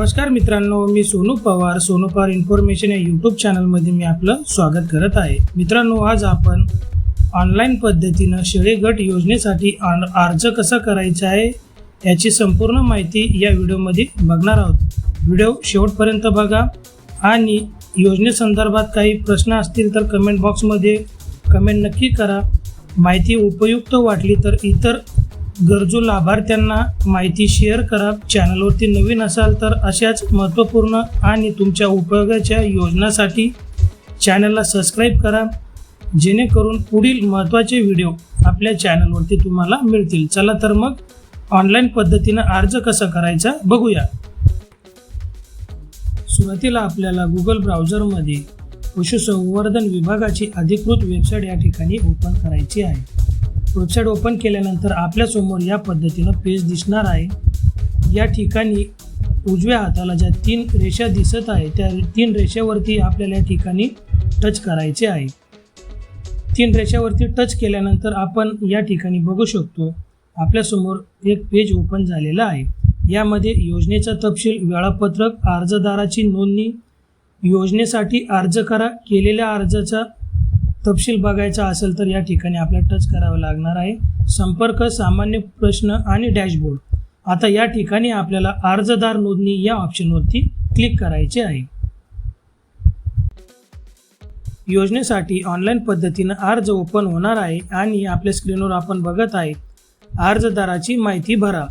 नमस्कार मित्रांनो मी सोनू पवार सोनू पवार इन्फॉर्मेशन या यूट्यूब चॅनलमध्ये मी आपलं स्वागत करत आहे. मित्रांनो आज आपण ऑनलाईन पद्धतीनं शेळे गट योजनेसाठी अर्ज कसा करायचा आहे याची संपूर्ण माहिती या व्हिडिओमध्ये बघणार आहोत. व्हिडिओ शेवटपर्यंत बघा आणि योजनेसंदर्भात काही प्रश्न असतील तर कमेंट बॉक्समध्ये कमेंट नक्की करा. माहिती उपयुक्त वाटली तर इतर गरजू लाभार्थ्यांना माहिती शेअर करा. चॅनलवरती नवीन असाल तर अशाच महत्त्वपूर्ण आणि तुमच्या उपयोगाच्या योजनासाठी चॅनलला सबस्क्राईब करा. जेणेकरून पुढील महत्त्वाचे व्हिडिओ आपल्या चॅनलवरती तुम्हाला मिळतील. चला तर मग ऑनलाईन पद्धतीनं अर्ज कसा करायचा बघूया. सुरुवातीला आपल्याला गुगल ब्राउझरमध्ये पशुसंवर्धन विभागाची अधिकृत वेबसाईट या ठिकाणी ओपन करायची आहे. वेबसाईट ओपन केल्यानंतर आपल्यासमोर या पद्धतीनं पेज दिसणार आहे. या ठिकाणी उजव्या हाताला ज्या तीन रेषा दिसत आहे त्या तीन रेषेवरती आपल्याला या ठिकाणी टच करायचे आहे. तीन रेषावरती टच केल्यानंतर आपण या ठिकाणी बघू शकतो आपल्यासमोर एक पेज ओपन झालेलं आहे. यामध्ये योजनेचा तपशील वेळापत्रक अर्जदाराची नोंदणी योजनेसाठी अर्ज करा केलेल्या अर्जाचा तपशील बघायचा असेल तर या ठिकाणी आपल्याला टच करावं लागणार आहे. संपर्क सामान्य प्रश्न आणि डॅशबोर्ड आता या ठिकाणी आपल्याला अर्जदार नोंदणी या ऑप्शनवरती क्लिक करायचे आहे. योजनेसाठी ऑनलाईन पद्धतीनं अर्ज ओपन होणार आहे आणि आपल्या स्क्रीनवर आपण बघत आहे. अर्जदाराची माहिती भरा.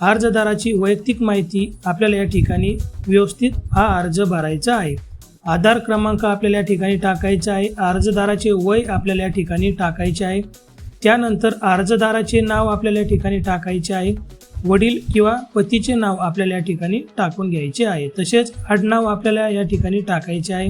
अर्जदाराची वैयक्तिक माहिती आपल्याला या ठिकाणी व्यवस्थित हा अर्ज भरायचा आहे. आधार क्रमांक आपल्याला या ठिकाणी टाकायचा आहे. अर्जदाराचे वय आपल्याला या ठिकाणी टाकायचे आहे. त्यानंतर अर्जदाराचे नाव आपल्याला या ठिकाणी टाकायचे आहे. वडील किंवा पतीचे नाव आपल्याला या ठिकाणी टाकून घ्यायचे आहे. तसेच आडनाव आपल्याला या ठिकाणी टाकायचे आहे.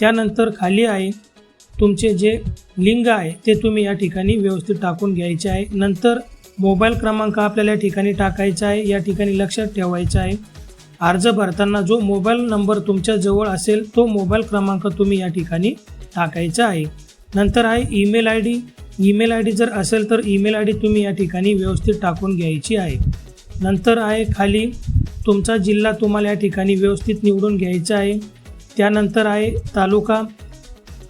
त्यानंतर खाली आहे. तुमचे जे लिंग आहे ते तुम्ही या ठिकाणी व्यवस्थित टाकून घ्यायचे आहे. नंतर मोबाईल क्रमांक आपल्याला या ठिकाणी टाकायचा आहे. या ठिकाणी लक्षात ठेवायचं आहे. अर्ज भरताना जो मोबाईल नंबर तुमच्या जवळ असेल तो मोबाईल क्रमांक तुम्ही या ठिकाणी टाकायचा आहे. नंतर आहे email I D. Email I D जर असेल तर ईमेल आय डी तुम्ही या ठिकाणी व्यवस्थित टाकून घ्यायची आहे. नंतर आहे खाली तुमचा जिल्हा तुम्हाला या ठिकाणी व्यवस्थित निवडून घ्यायचा आहे. त्यानंतर आहे तालुका.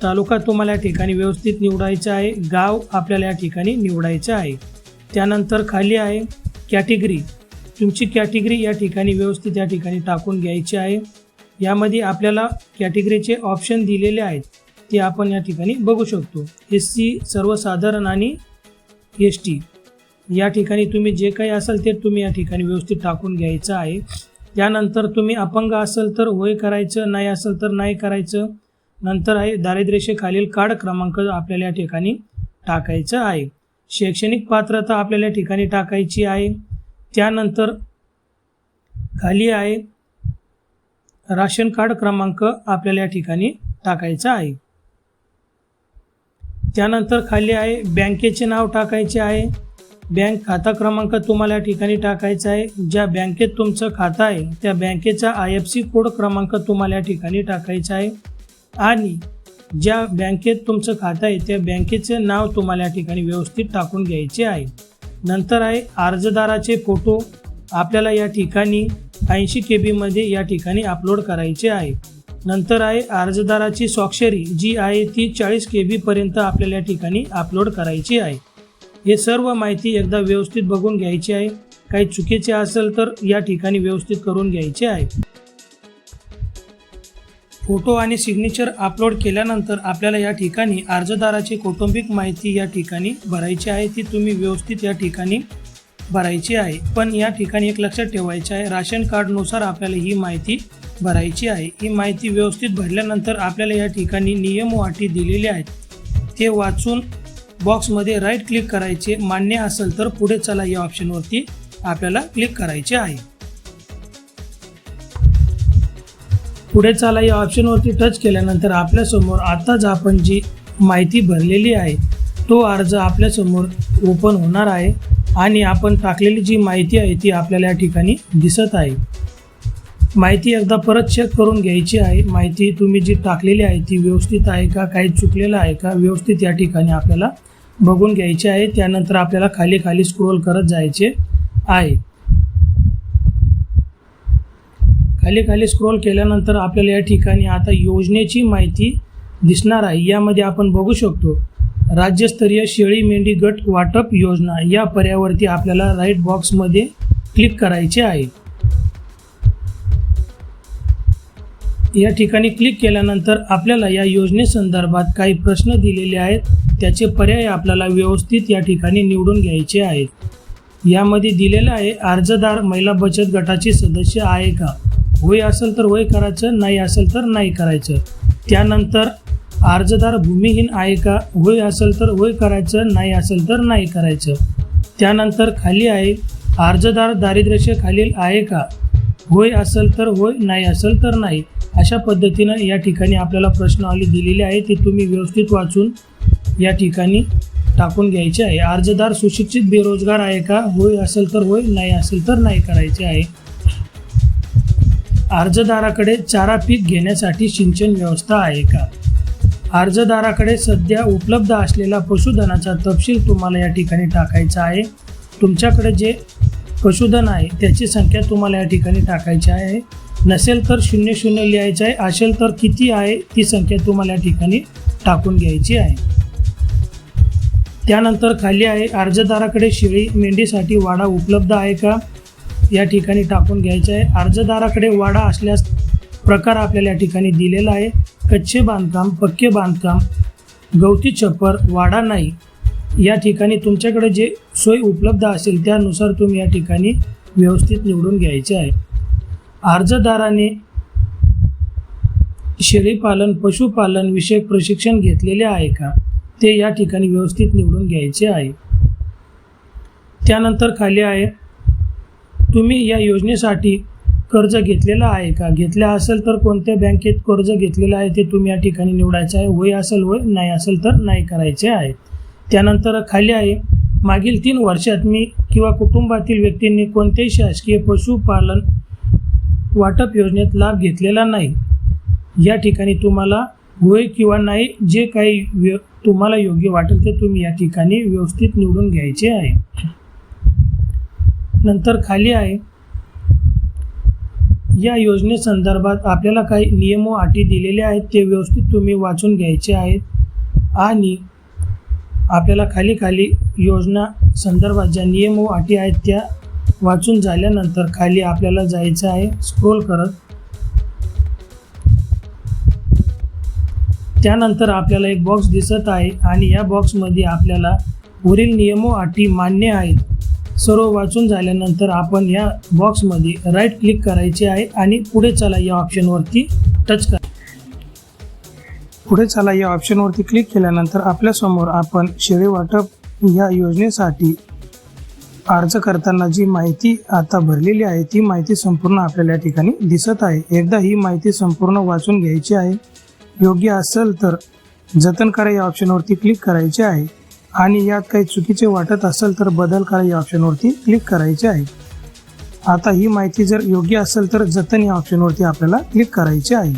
तालुका तुम्हाला या ठिकाणी व्यवस्थित निवडायचा आहे. गाव आपल्याला या ठिकाणी निवडायचं आहे. त्यानंतर खाली आहे कॅटेगरी. तुमची कॅटेगरी या ठिकाणी व्यवस्थित या ठिकाणी टाकून घ्यायची आहे. यामध्ये आपल्याला कॅटेगरीचे ऑप्शन दिलेले आहेत ते आपण या ठिकाणी बघू शकतो. एस सी सर्वसाधारण आणि एस टी. या ठिकाणी तुम्ही जे काही असेल ते तुम्ही या ठिकाणी व्यवस्थित टाकून घ्यायचं आहे. त्यानंतर तुम्ही अपंग असेल तर होय करायचं नाही असेल तर नाही करायचं. नंतर आहे दारिद्र्यरेषेखालील कार्ड क्रमांक आपल्याला या ठिकाणी टाकायचं आहे. शैक्षणिक पात्रता आपल्याला या ठिकाणी टाकायची आहे. त्यानंतर खाली आहे राशन कार्ड क्रमांक आपल्याला या ठिकाणी टाकायचा आहे. त्यानंतर खाली आहे बँकेचे नाव टाकायचे आहे. बँक खाता क्रमांक तुम्हाला या ठिकाणी टाकायचा आहे. ज्या बँकेत तुमचं खातं आहे त्या बँकेचा आय एफ सी कोड क्रमांक तुम्हाला या ठिकाणी टाकायचा आहे. आणि ज्या बँकेत तुमचं खातं आहे त्या बँकेचे नाव तुम्हाला या ठिकाणी व्यवस्थित टाकून घ्यायचे आहे. नंतर आहे अर्जदाराचे फोटो. आपल्याला या ठिकाणी ऐंशी के बीमध्ये या ठिकाणी अपलोड करायचे आहे. नंतर आहे अर्जदाराची स्वाक्षरी जी आहे ती चाळीस के बीपर्यंत आपल्याला या ठिकाणी अपलोड करायची आहे. हे सर्व माहिती एकदा व्यवस्थित बघून घ्यायची आहे. काही चुकीचे असेल तर या ठिकाणी व्यवस्थित करून घ्यायचे आहे. फोटो आणि सिग्नेचर अपलोड केल्यानंतर आपल्याला या ठिकाणी अर्जदाराची कौटुंबिक माहिती या ठिकाणी भरायची आहे. ती तुम्ही व्यवस्थित या ठिकाणी भरायची आहे. पण या ठिकाणी एक लक्षात ठेवायचे आहे राशन कार्डनुसार आपल्याला ही माहिती भरायची आहे. ही माहिती व्यवस्थित भरल्यानंतर आपल्याला या ठिकाणी नियम व अटी दिलेले आहेत. ते वाचून बॉक्समध्ये राईट क्लिक करायचे मान्य असेल तर पुढे चला या ऑप्शनवरती आपल्याला क्लिक करायचे आहे. पुढे चाला या ऑप्शनवरती टच केल्यानंतर आपल्यासमोर आताच आपण जी माहिती भरलेली आहे तो अर्ज आपल्यासमोर ओपन होणार आहे आणि आपण टाकलेली जी माहिती आहे ती आपल्याला या ठिकाणी दिसत आहे. माहिती एकदा परत चेक करून घ्यायची आहे. माहिती तुम्ही जी टाकलेली आहे ती व्यवस्थित आहे का काही चुकलेलं आहे का व्यवस्थित या ठिकाणी आपल्याला बघून घ्यायची आहे. त्यानंतर आपल्याला खाली खाली स्क्रोल करत जायचे आहे. खाली खाली स्क्रोल केल्यानंतर आपल्याला या ठिकाणी आता योजनेची माहिती दिसणार आहे. यामध्ये आपण बघू शकतो राज्यस्तरीय शेळी मेंढी गट वाटप योजना या पर्यावरती आपल्याला राईट बॉक्समध्ये क्लिक करायचे आहे. या ठिकाणी क्लिक केल्यानंतर आपल्याला या योजनेसंदर्भात काही प्रश्न दिलेले आहेत. त्याचे पर्याय आपल्याला व्यवस्थित या ठिकाणी निवडून घ्यायचे आहेत. यामध्ये दिलेलं आहे अर्जदार महिला बचत गटाचे सदस्य आहे का? होय असेल तर होय करायचं नाही असेल तर नाही करायचं. त्यानंतर अर्जदार भूमिहीन आहे का? होय असेल तर होय करायचं नाही असेल तर नाही करायचं. त्यानंतर खाली आहे अर्जदार दारिद्र्यरेषेखालील आहे का? होय असेल तर होय नाही असेल तर नाही. अशा पद्धतीनं या ठिकाणी आपल्याला प्रश्नावली दिलेली आहे ती तुम्ही व्यवस्थित वाचून या ठिकाणी टाकून घ्यायचे आहे. अर्जदार सुशिक्षित बेरोजगार आहे का? होय असेल तर होय नाही असेल तर नाही करायचे आहे. अर्जदाराकडे चारा पीक घेण्यासाठी सिंचन व्यवस्था आहे का? अर्जदाराकडे सध्या उपलब्ध असलेला पशुधनाचा तपशील तुम्हाला या ठिकाणी टाकायचा आहे. तुमच्याकडे जे पशुधन आहे त्याची संख्या तुम्हाला या ठिकाणी टाकायची आहे. नसेल तर शून्य शून्य लिहायचं आहे. असेल तर किती आहे ती संख्या तुम्हाला या ठिकाणी टाकून घ्यायची आहे. त्यानंतर खाली आहे अर्जदाराकडे शेळी मेंढीसाठी वाडा उपलब्ध आहे का? या ठिकाणी टाकून घ्यायचं आहे. अर्जदाराकडे वाडा असल्यास प्रकार आपल्याला या ठिकाणी दिलेला आहे. कच्चे बांधकाम पक्के बांधकाम गवती छप्पर वाडा नाही. या ठिकाणी तुमच्याकडे जे सोय उपलब्ध असेल त्यानुसार तुम्ही या ठिकाणी व्यवस्थित निवडून घ्यायचे आहे. अर्जदाराने शेळीपालन पशुपालन विषयक प्रशिक्षण घेतलेले आहे का? ते या ठिकाणी व्यवस्थित निवडून घ्यायचे आहे. त्यानंतर खाली आहे. तुम्ही या योजनेसाठी कर्ज घेतलेलं आहे का? घेतलं असेल तर कोणत्या बँकेत कर्ज घेतलेलं आहे ते तुम्ही या ठिकाणी निवडायचं आहे? होय असेल होय नाही असेल तर नाही करायचे आहे. त्यानंतर खाली आहे मागील तीन वर्षात मी किंवा कुटुंबातील व्यक्तींनी कोणत्याही शासकीय पशुपालन वाटप योजनेत लाभ घेतलेला नाही. या ठिकाणी तुम्हाला होय किंवा नाही जे काही व्य तुम्हाला योग्य वाटेल ते तुम्ही या ठिकाणी व्यवस्थित निवडून घ्यायचे आहे. नंतर खाली आहे. या योजनेसंदर्भात आपल्याला काही नियम व अटी दिलेले आहेत ते व्यवस्थित तुम्ही वाचून घ्यायचे आहेत. आणि आपल्याला खाली खाली योजना संदर्भात ज्या नियम व अटी आहेत त्या वाचून झाल्यानंतर खाली आपल्याला जायचं आहे. स्क्रोल करत. त्यानंतर आपल्याला एक बॉक्स दिसत आहे आणि या बॉक्समध्ये आपल्याला वरील नियम व अटी मान्य आहेत. सर्व वाचून झाल्यानंतर आपण या बॉक्समध्ये राईट क्लिक करायचे आहे आणि पुढे चला या ऑप्शनवरती टच करा. पुढे चला या ऑप्शनवरती क्लिक केल्यानंतर आपल्यासमोर आपण शेळी वाटप या योजनेसाठी अर्ज करताना जी माहिती आता भरलेली आहे ती माहिती संपूर्ण आपल्याला या ठिकाणी दिसत आहे. एकदा ही माहिती संपूर्ण वाचून घ्यायची आहे योग्य असेल तर जतन करा या ऑप्शनवरती क्लिक करायचे आहे. आणि यात काही चुकीचे वाटत असेल तर बदल करा या ऑप्शनवरती क्लिक करायचे आहे. आता ही माहिती जर योग्य असेल तर जतन या ऑप्शनवरती आपल्याला क्लिक करायचे आहे.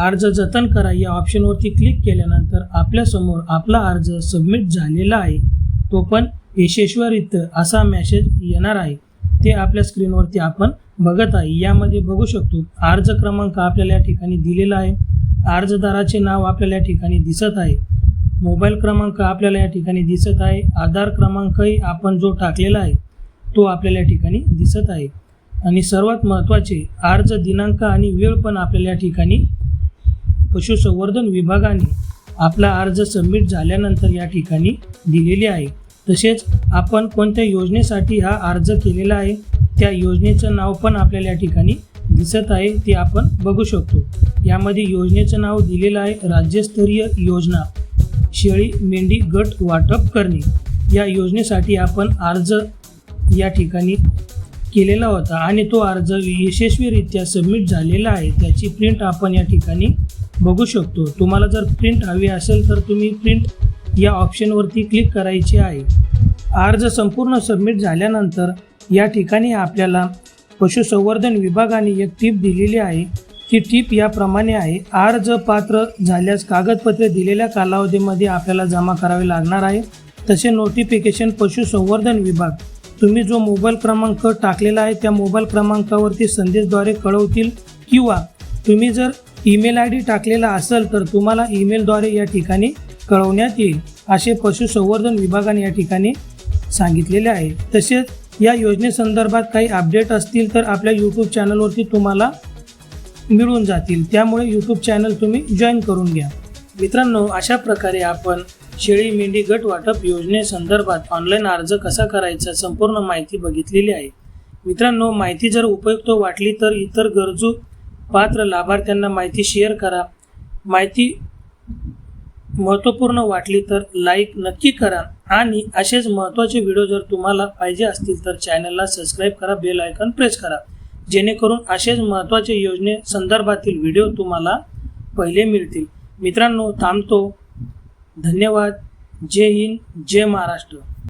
अर्ज जतन करा या ऑप्शनवरती क्लिक केल्यानंतर आपल्यासमोर आपला अर्ज सबमिट झालेला आहे. तो पण यशस्वीरित्या असा मेसेज येणार आहे. ते आपल्या स्क्रीनवरती आपण बघत आहे. यामध्ये बघू शकतो अर्ज क्रमांक आपल्याला या ठिकाणी दिलेला आहे. अर्जदाराचे नाव आपल्याला या ठिकाणी दिसत आहे. मोबाईल क्रमांक आपल्याला या ठिकाणी दिसत आहे. आधार क्रमांकही आपण जो टाकलेला आहे तो आपल्याला या ठिकाणी दिसत आहे. आणि सर्वात महत्त्वाचे अर्ज दिनांक आणि वेळ पण आपल्याला या ठिकाणी पशुसंवर्धन विभागाने आपला अर्ज सबमिट झाल्यानंतर या ठिकाणी दिलेली आहे. तसेच आपण कोणत्या योजनेसाठी हा अर्ज केलेला आहे त्या योजनेचं नाव पण आपल्याला या ठिकाणी दिसत आहे ते आपण बघू शकतो. यामध्ये योजनेचं नाव दिलेलं आहे राज्यस्तरीय योजना शेळी मेंढी गट वाटप करणे. या योजनेसाठी आपण अर्ज या ठिकाणी केलेला होता आणि तो अर्ज यशस्वीरित्या सबमिट झालेला आहे त्याची प्रिंट आपण या ठिकाणी बघू शकतो. तुम्हाला जर प्रिंट हवी असेल तर तुम्ही प्रिंट या ऑप्शनवरती क्लिक करायचे आहे. अर्ज संपूर्ण सबमिट झाल्यानंतर या ठिकाणी आपल्याला पशुसंवर्धन विभागाने एक टीप दिलेली आहे. ती टीप याप्रमाणे आहे. अर्ज पात्र झाल्यास कागदपत्रे दिलेल्या कालावधीमध्ये आपल्याला जमा करावे लागणार आहे. तसे नोटिफिकेशन पशुसंवर्धन विभाग तुम्ही जो मोबाईल क्रमांक टाकलेला आहे त्या मोबाईल क्रमांकावरती संदेशद्वारे कळवतील किंवा तुम्ही जर ईमेल आय डी टाकलेला असेल तर तुम्हाला ईमेलद्वारे या ठिकाणी कळवण्यात येईल असे पशुसंवर्धन विभागाने या ठिकाणी सांगितलेले आहे. तसेच या योजनेसंदर्भात काही अपडेट असतील तर आपल्या यूट्यूब चॅनलवरती तुम्हाला मिळून जातील. त्यामुळे यूट्यूब चॅनल तुम्ही जॉईन करून घ्या. मित्रांनो अशा प्रकारे आपण शेळी मेंढी गट वाटप योजनेसंदर्भात ऑनलाईन अर्ज कसा करायचा संपूर्ण माहिती बघितलेली आहे. मित्रांनो माहिती जर उपयुक्त वाटली तर इतर गरजू पात्र लाभार्थ्यांना माहिती शेअर करा. माहिती महत्त्वपूर्ण वाटली तर लाईक नक्की करा आणि असेच महत्त्वाचे व्हिडिओ जर तुम्हाला पाहिजे असतील तर चॅनलला सबस्क्राईब करा बेल आयकॉन प्रेस करा. जेणेकरून असेच महत्त्वाचे योजने संदर्भातील व्हिडिओ तुम्हाला पहिले मिळतील. मित्रांनो थांबतो. धन्यवाद. जय हिंद जय महाराष्ट्र.